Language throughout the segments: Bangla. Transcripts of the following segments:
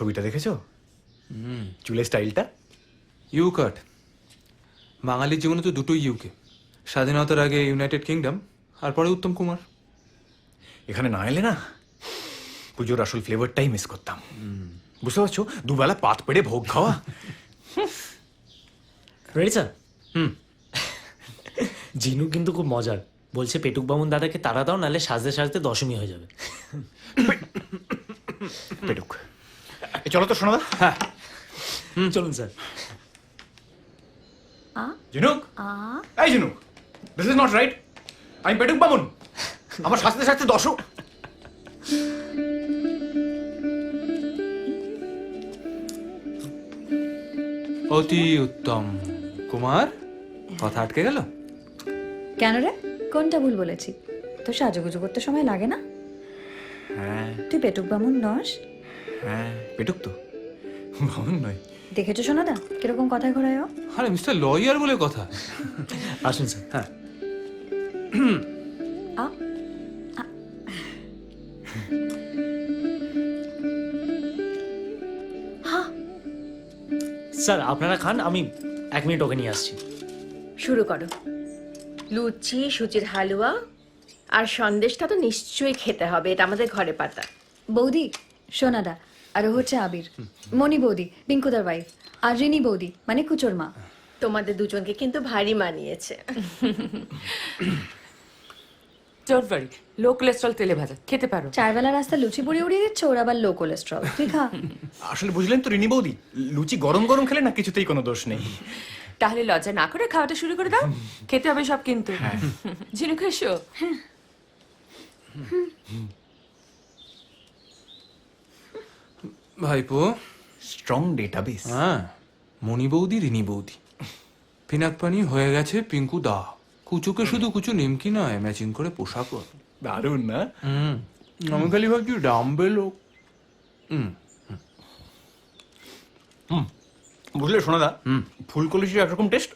ছবিটা দেখেছ? চুলের স্টাইলটা? U cut. বাঙালির জীবনে তো দুটোই ইউকে। স্বাধীনতার আগে ইউনাইটেড কিংডম আর পরে উত্তম কুমার। এখানে না এলে না পুজোর আসল ফ্লেভারটাই মিস করতাম। বুঝতে পারছ? দুবেলা পাত পেড়ে ভোগ খাওয়া। রেডি স্যার হুম। জিনু কিন্তু খুব মজার। বলছে পেটুক বামুন দাদাকে তাড়া দাও নাহলে সাজতে সাজতে দশমী হয়ে যাবে। পেটুক। চলো তো শোনা হ্যাঁ। চলুন স্যার। ঝিনুক? এই ঝিনুক দিস ইজ নট রাইট আমি পেটুক বামুন আমার শাস্তে শাস্তে দশক অতি উত্তম। কুমার কথা আটকে গেল? কেন রে? কোনটা ভুল বলেছি? তো সাজুগুজু করতে সময় লাগে না? হ্যাঁ। তুই পেটুক বামুন নস। হ্যাঁ পেটুক তো। বামুন নয়। দেখেছ সোনাদা? কীরকম কথায় ঘোরায়? ও? আরে মিস্টার লয়ার বলে কথা। আসুন স্যার হ্যাঁ। আ স্যার আপনারা খান আমি এক মিনিট ওকে নিয়ে আসছি। শুরু করো। লুচি সুজির হালুয়া আর সন্দেশটা তো নিশ্চয়ই খেতে হবে এটা আমাদের ঘরে পাতা। বৌদি সোনাদা আর ও হচ্ছে আবির। মণি বৌদি পিঙ্কুদার ওয়াইফ আর রিনি বৌদি মানে কুচোর মা। তোমাদের দুজনকে কিন্তু ভারী মানিয়েছে। ডোন্ট ওয়ারি লো কোলেস্ট্রল তেলে ভাজা খেতে পারো। চারবেলা রাস্তা লুচি উড়িয়ে দিচ্ছে ওর আবার লো কোলেস্ট্রল তুই খা। আসলে বুঝলেন তো রিনি বৌদি লুচি গরম গরম খেলে না কিছুতেই কোনো দোষ নেই। তাহলে লজ্জা না করে খাওয়াটা শুরু করে দাও খেতে হবে সব কিন্তু। ঝিনুক এসো। ভাইপো। স্ট্রং ডেটাবেস হ্যাঁ মণি বৌদি রিনি বৌদি। পিনাক পানি হয়ে গেছে পিঙ্কু দা। কুচুকে শুধু কুচু নিমকি নয় ম্যাচিং করে পোশাকও। দারুণ না? হুম। আমি খালি ভাবছি ডাম্বেল ও হুম হুম। বুঝলে শোনা দা? ফুলকো লুচির একরকম টেস্ট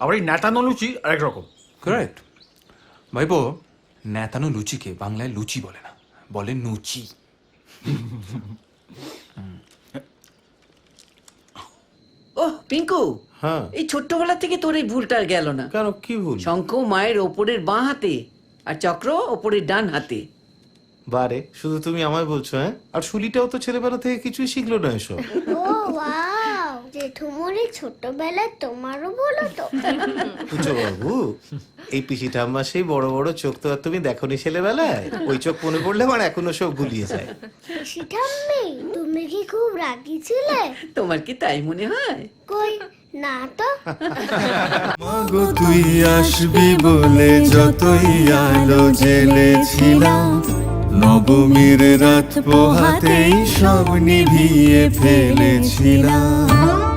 আবার এই ন্যাটানো লুচি আরেক রকম। কারেক্ট ভাইপো নেতানো লুচিকে বাংলায় লুচি বলে না বলে নুচি। ওহ পিঙ্কু। হ্যাঁ। এই ছোট্টবেলা থেকে তোর এই ভুলটা আর গেল না। কেন কি ভুল? শঙ্খ মায়ের ওপরের বাঁ হাতে আর চক্র ওপরের ডান হাতে। বারে শুধু তুমি আমায় বলছো হ্যাঁ? আর শুলিটাও তো ছেলেবেলা থেকে কিছুই শিখলো না এসব। ও ওয়াও জেঠুমনি ছোটবেলায় তোমারও বলো তো। বুঝছ বাবু এই পিসি ঠাম্মা সেই বড় বড় চোখ তো আর তুমি দেখোনি ছেলেবেলায়? ওই চোখ মনে পড়লে আমার এখনও সব গুলিয়ে যায়। পিসি ঠাম্মি তুমি কি খুব রাগি ছিলে? তোমার কি তাই মনে হয়? কই না তো। মাগো তুই আসবি বলে যতই আলো জেলেছিলাম নবমীর রাত পোহাতেই সব নিভিয়ে ফেলেছিলাম।